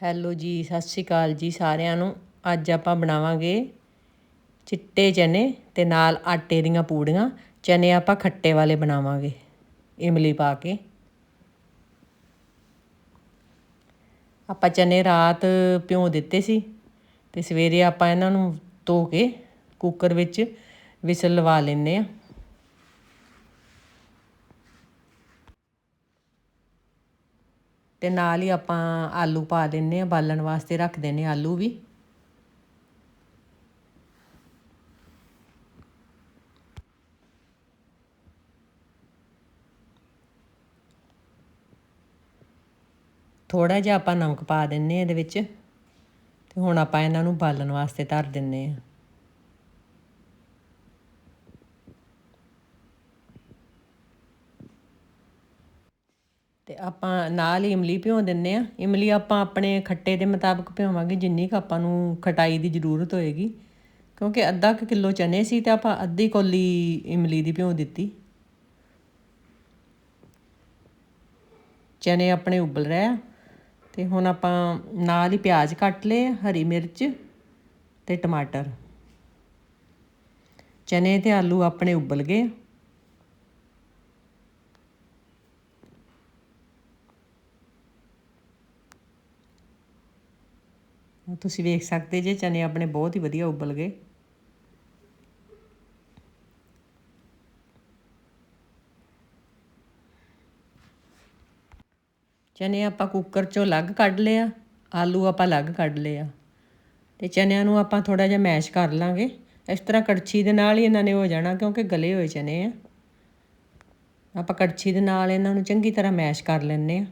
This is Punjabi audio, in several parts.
ਹੈਲੋ ਜੀ, ਸਤਿ ਸ਼੍ਰੀ ਅਕਾਲ ਜੀ ਸਾਰਿਆਂ ਨੂੰ। ਅੱਜ ਆਪਾਂ ਬਣਾਵਾਂਗੇ ਚਿੱਟੇ ਚਨੇ ਤੇ ਨਾਲ ਆਟੇ ਦੀਆਂ ਪੂੜੀਆਂ। ਚਨੇ ਆਪਾਂ ਖੱਟੇ ਵਾਲੇ ਬਣਾਵਾਂਗੇ, ਇਮਲੀ ਪਾ ਕੇ। ਆਪਾਂ ਚਨੇ ਰਾਤ ਭਿਉਂ ਦਿੱਤੇ ਸੀ ਤੇ ਸਵੇਰੇ ਆਪਾਂ ਇਹਨਾਂ ਨੂੰ ਧੋ ਕੇ ਕੁੱਕਰ ਵਿੱਚ ਵਿਸਲ ਲਵਾ ਲੈਨੇ ਆ ਅਤੇ ਨਾਲ ਹੀ ਆਪਾਂ ਆਲੂ ਪਾ ਦਿੰਨੇ ਆ, ਬਾਲਣ ਵਾਸਤੇ ਰੱਖ ਦਿੰਨੇ ਆਲੂ ਵੀ। ਥੋੜਾ ਜਿਹਾ ਆਪਾਂ ਨਮਕ ਪਾ ਦਿੰਨੇ ਆ ਇਹਦੇ ਵਿੱਚ, ਤੇ ਹੁਣ ਆਪਾਂ ਇਹਨਾਂ ਨੂੰ ਬਾਲਣ ਵਾਸਤੇ ਧਰ ਦਿੰਨੇ ਆ। ਆਪਾਂ ਨਾਲ ਹੀ ਇਮਲੀ ਭਿਉਂ ਦਿੰਨੇ ਆ ਇਮਲੀ ਆਪਾਂ ਆਪਣੇ ਖੱਟੇ ਦੇ ਮੁਤਾਬਕ ਭਿਓਵਾਂਗੇ ਜਿੰਨੀ ਕੁ ਆਪਾਂ ਨੂੰ ਖਟਾਈ ਦੀ ਜ਼ਰੂਰਤ ਹੋਏਗੀ। ਕਿਉਂਕਿ ਅੱਧਾ ਕੁ ਕਿਲੋ ਚਨੇ ਸੀ ਤੇ ਆਪਾਂ ਅੱਧੀ ਕੋਲੀ ਇਮਲੀ ਦੀ ਭਿਉਂ ਦਿੱਤੀ। ਚਨੇ ਆਪਣੇ ਉਬਲ ਰਹੇ ਆ ਤੇ ਹੁਣ ਆਪਾਂ ਨਾਲ ਹੀ ਪਿਆਜ਼ ਕੱਟ ਲਏ ਹਰੀ ਮਿਰਚ ਤੇ ਟਮਾਟਰ। ਚਨੇ ਤੇ ਆਲੂ ਆਪਣੇ ਉਬਲ ਗਏ ਤੁਸੀਂ ਵੇਖ ਸਕਦੇ ਜੇ ਚਨੇ ਆਪਣੇ ਬਹੁਤ ਹੀ ਵਧੀਆ ਉਬਲ ਗਏ। ਚਨੇ ਆਪਾਂ ਕੁੱਕਰ ਚੋਂ ਅਲੱਗ ਕੱਢ ਲਿਆ, ਆਲੂ ਆਪਾਂ ਅਲੱਗ ਕੱਢ ਲਿਆ। ਤੇ ਚਨਿਆਂ ਨੂੰ ਆਪਾਂ ਥੋੜਾ ਜਿਹਾ ਮੈਸ਼ ਕਰ ਲਾਂਗੇ। ਇਸ ਤਰ੍ਹਾਂ ਕੜਛੀ ਦੇ ਨਾਲ ਹੀ ਇਹਨਾਂ ਨੇ ਹੋ ਜਾਣਾ ਕਿਉਂਕਿ ਗਲੇ ਹੋਏ ਚਨੇ ਆ। ਆਪਾਂ ਕੜਛੀ ਦੇ ਨਾਲ ਇਹਨਾਂ ਨੂੰ ਚੰਗੀ ਤਰ੍ਹਾਂ ਮੈਸ਼ ਕਰ ਲੈਣੇ ਆ।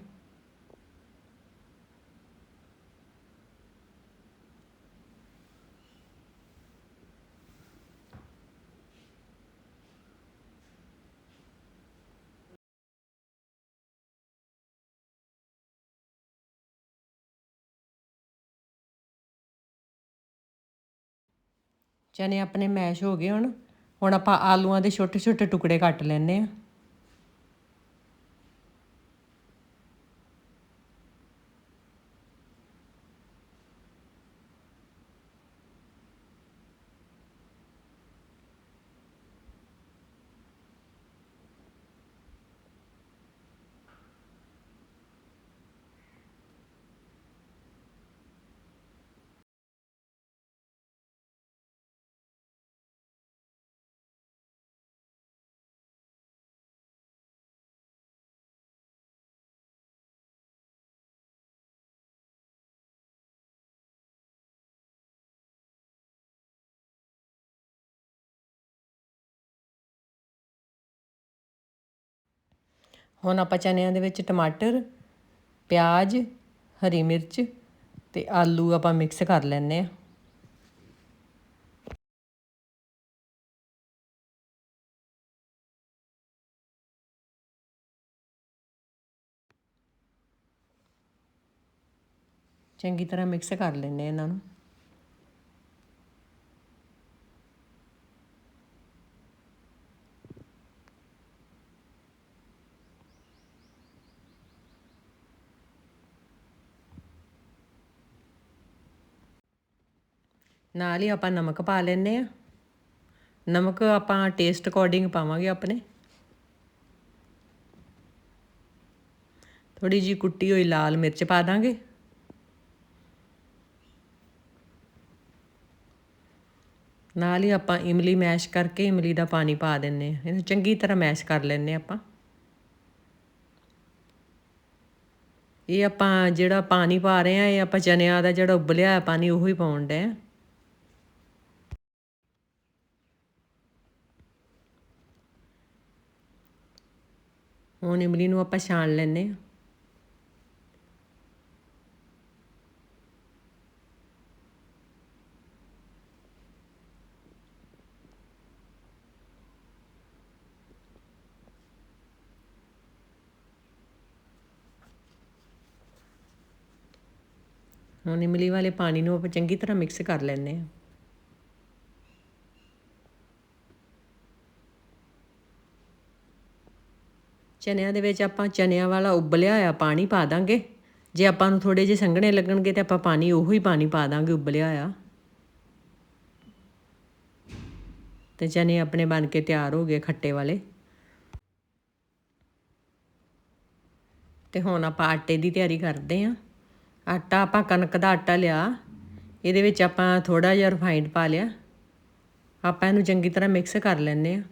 ਚਨੇ ਆਪਣੇ ਮੈਸ਼ ਹੋ ਗਏ ਹੁਣ। ਹੁਣ ਆਪਾਂ ਆਲੂਆਂ ਦੇ ਛੋਟੇ ਛੋਟੇ ਟੁਕੜੇ ਕੱਟ ਲੈਣੇ ਆ ਹੁਣ ਆਪਾਂ ਚਨਿਆਂ ਦੇ ਵਿੱਚ ਟਮਾਟਰ, ਪਿਆਜ਼, ਹਰੀ ਮਿਰਚ ਤੇ ਆਲੂ ਆਪਾਂ ਮਿਕਸ ਕਰ ਲੈਣੇ ਆ ਚੰਗੀ ਤਰ੍ਹਾਂ ਮਿਕਸ ਕਰ ਲੈਣੇ ਇਹਨਾਂ ਨੂੰ। ਨਾਲ ਹੀ ਆਪਾਂ ਨਮਕ ਪਾ ਲੈਨੇ ਆ ਨਮਕ ਆਪਾਂ ਟੇਸਟ ਅਕੋਰਡਿੰਗ ਪਾਵਾਂਗੇ ਆਪਣੇ। ਥੋੜੀ ਜੀ ਕੁੱਟੀ ਹੋਈ ਲਾਲ ਮਿਰਚ ਪਾ ਦਾਂਗੇ। ਨਾਲ ਹੀ ਆਪਾਂ ਇਮਲੀ ਮੈਸ਼ ਕਰਕੇ ਇਮਲੀ ਦਾ ਪਾਣੀ ਪਾ ਦਿੰਨੇ ਆ ਇਹਨੂੰ ਚੰਗੀ ਤਰ੍ਹਾਂ ਮੈਸ਼ ਕਰ ਲੈਨੇ ਆਪਾਂ। ਇਹ ਆਪਾਂ ਜਿਹੜਾ ਪਾਣੀ ਪਾ ਰਹੇ ਆ ਇਹ ਆਪਾਂ ਚਨਿਆਂ ਦਾ ਜਿਹੜਾ ਉਬਲਿਆ ਹੋਇਆ ਪਾਣੀ, ਉਹੀ ਪਾਉਣ ਦੇ ਆ ਹੁਣ ਇਮਲੀ ਨੂੰ ਆਪਾਂ ਛਾਣ ਲੈਨੇ ਆ ਹੁਣ ਇਮਲੀ ਵਾਲੇ ਪਾਣੀ ਨੂੰ ਆਪਾਂ ਚੰਗੀ ਤਰ੍ਹਾਂ ਮਿਕਸ ਕਰ ਲੈਨੇ ਆ ਚਨਿਆਂ ਦੇ ਵਿੱਚ ਆਪਾਂ ਚਨਿਆਂ ਵਾਲਾ ਉਬਲਿਆ ਹੋਇਆ ਪਾਣੀ ਪਾ ਦਾਂਗੇ। ਜੇ ਆਪਾਂ ਨੂੰ ਥੋੜੇ ਜਿਹੇ ਸੰਘਣੇ ਲੱਗਣਗੇ ਤੇ ਆਪਾਂ ਪਾਣੀ, ਉਹੋ ਹੀ ਪਾਣੀ ਪਾ ਦਾਂਗੇ ਉਬਲਿਆ ਹੋਇਆ। ਤੇ ਚਨੇ ਆਪਣੇ ਬਣ ਕੇ ਤਿਆਰ ਹੋ ਗਏ ਖੱਟੇ ਵਾਲੇ। ਤੇ ਹੁਣ ਆਪਾਂ ਆਟੇ ਦੀ ਤਿਆਰੀ ਕਰਦੇ ਆਂ ਆਟਾ ਆਪਾਂ ਕਣਕ ਦਾ ਆਟਾ ਲਿਆ, ਇਹਦੇ ਵਿੱਚ ਆਪਾਂ ਥੋੜਾ ਜਿਹਾ ਰਿਫਾਈਨਡ ਪਾ ਲਿਆ। ਆਪਾਂ ਇਹਨੂੰ ਚੰਗੀ ਤਰ੍ਹਾਂ ਮਿਕਸ ਕਰ ਲੈਂਦੇ ਆ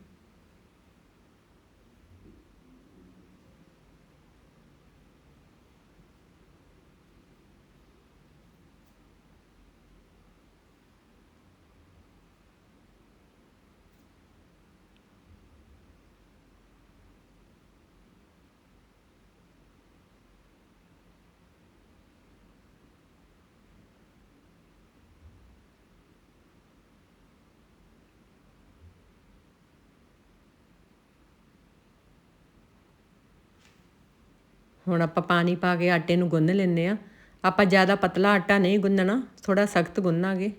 ਹੁਣ ਆਪਾਂ ਪਾਣੀ ਪਾ ਕੇ ਆਟੇ ਨੂੰ ਗੁੰਨ ਲੈਂਦੇ ਆ ਆਪਾਂ ਜ਼ਿਆਦਾ ਪਤਲਾ ਆਟਾ ਨਹੀਂ ਗੁੰਨਣਾ ਥੋੜਾ ਸਖਤ ਗੁੰਨਾਂਗੇ।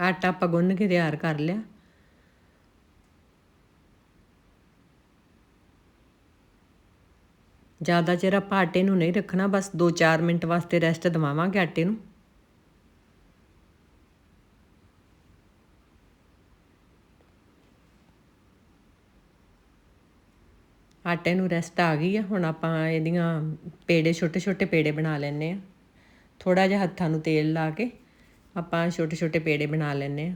ਆਟਾ ਆਪਾਂ ਗੁੰਨ ਕੇ ਤਿਆਰ ਕਰ ਲਿਆ। ਜ਼ਿਆਦਾ ਚਿਰ ਆਪਾਂ ਆਟੇ ਨੂੰ ਨਹੀਂ ਰੱਖਣਾ, ਬਸ 2-4 ਮਿੰਟ ਵਾਸਤੇ ਰੈਸਟ ਦਵਾਵਾਂਗੇ ਆਟੇ ਨੂੰ। ਆਟੇ ਨੂੰ ਰੈਸਟ ਆ ਗਈ ਆ, ਹੁਣ ਆਪਾਂ ਇਹਦੀਆਂ ਪੇੜੇ, ਛੋਟੇ-ਛੋਟੇ ਪੇੜੇ ਬਣਾ ਲੈਣੇ ਆ। ਥੋੜਾ ਜਿਹਾ ਹੱਥਾਂ ਨੂੰ ਤੇਲ ਲਾ ਕੇ। ਆਪਾਂ ਛੋਟੇ-ਛੋਟੇ ਪੇੜੇ ਬਣਾ ਲੈਣੇ ਆ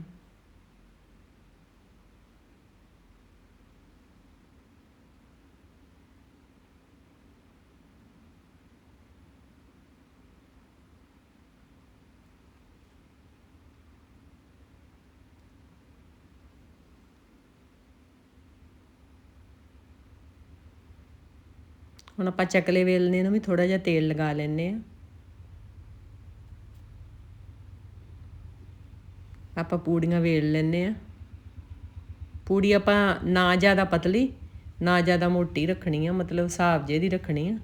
ਹੁਣ ਆਪਾਂ ਚੱਕਲੇ ਵੇਲਣੇ ਨੂੰ ਵੀ ਥੋੜਾ ਜਿਹਾ ਤੇਲ ਲਗਾ ਲੈਣੇ ਆ ਆਪਾਂ ਪੂੜੀਆਂ ਵੇਲ ਲੈਣੇ ਆ ਪੂੜੀ ਆਪਾਂ ਨਾ ਜ਼ਿਆਦਾ ਪਤਲੀ, ਨਾ ਜ਼ਿਆਦਾ ਮੋਟੀ ਰੱਖਣੀ ਆ, ਮਤਲਬ ਹਿਸਾਬ ਜੇ ਦੀ ਰੱਖਣੀ ਆ।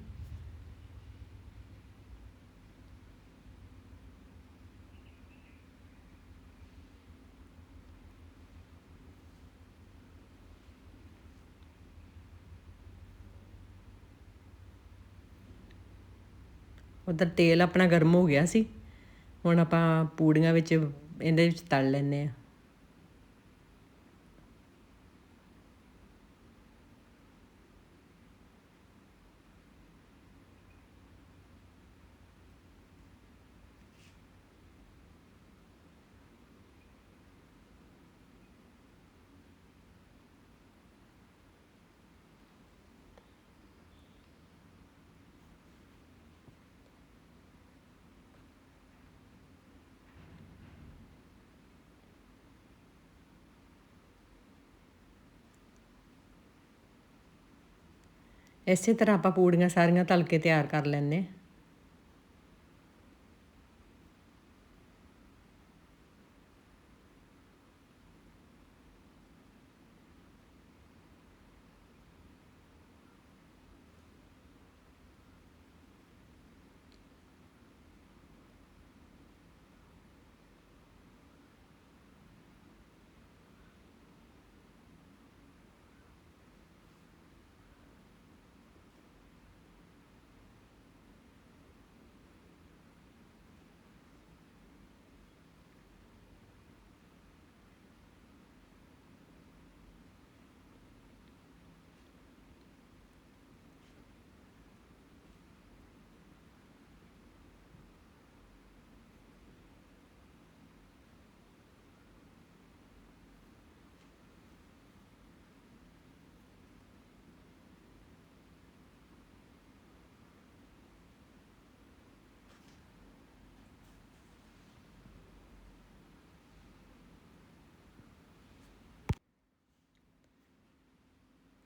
ਉਧਰ ਤੇਲ ਆਪਣਾ ਗਰਮ ਹੋ ਗਿਆ ਸੀ। ਹੁਣ ਆਪਾਂ ਪੂੜੀਆਂ ਵਿੱਚ ਇਹਦੇ ਵਿੱਚ ਇਸੇ ਤਰ੍ਹਾਂ ਆਪਾਂ ਪੂੜੀਆਂ ਸਾਰੀਆਂ ਤਲ ਕੇ ਤਿਆਰ ਕਰ ਲੈਂਦੇ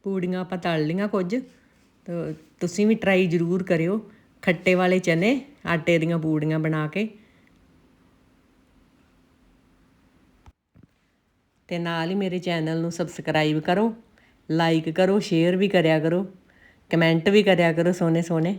ਪੂੜੀਆਂ ਆਪਾਂ ਤਲ ਲੀਆਂ ਕੁਝ। ਤੁਸੀਂ ਵੀ ਟਰਾਈ ਜ਼ਰੂਰ ਕਰਿਓ ਖੱਟੇ ਵਾਲੇ ਚਨੇ, ਆਟੇ ਦੀਆਂ ਪੂੜੀਆਂ ਬਣਾ ਕੇ। ਤੇ ਨਾਲ ਹੀ ਮੇਰੇ ਚੈਨਲ ਨੂੰ ਸਬਸਕ੍ਰਾਈਬ ਕਰੋ ਲਾਈਕ ਕਰੋ ਸ਼ੇਅਰ ਵੀ ਕਰਿਆ ਕਰੋ ਕਮੈਂਟ ਵੀ ਕਰਿਆ ਕਰੋ ਸੋਹਣੇ ਸੋਹਣੇ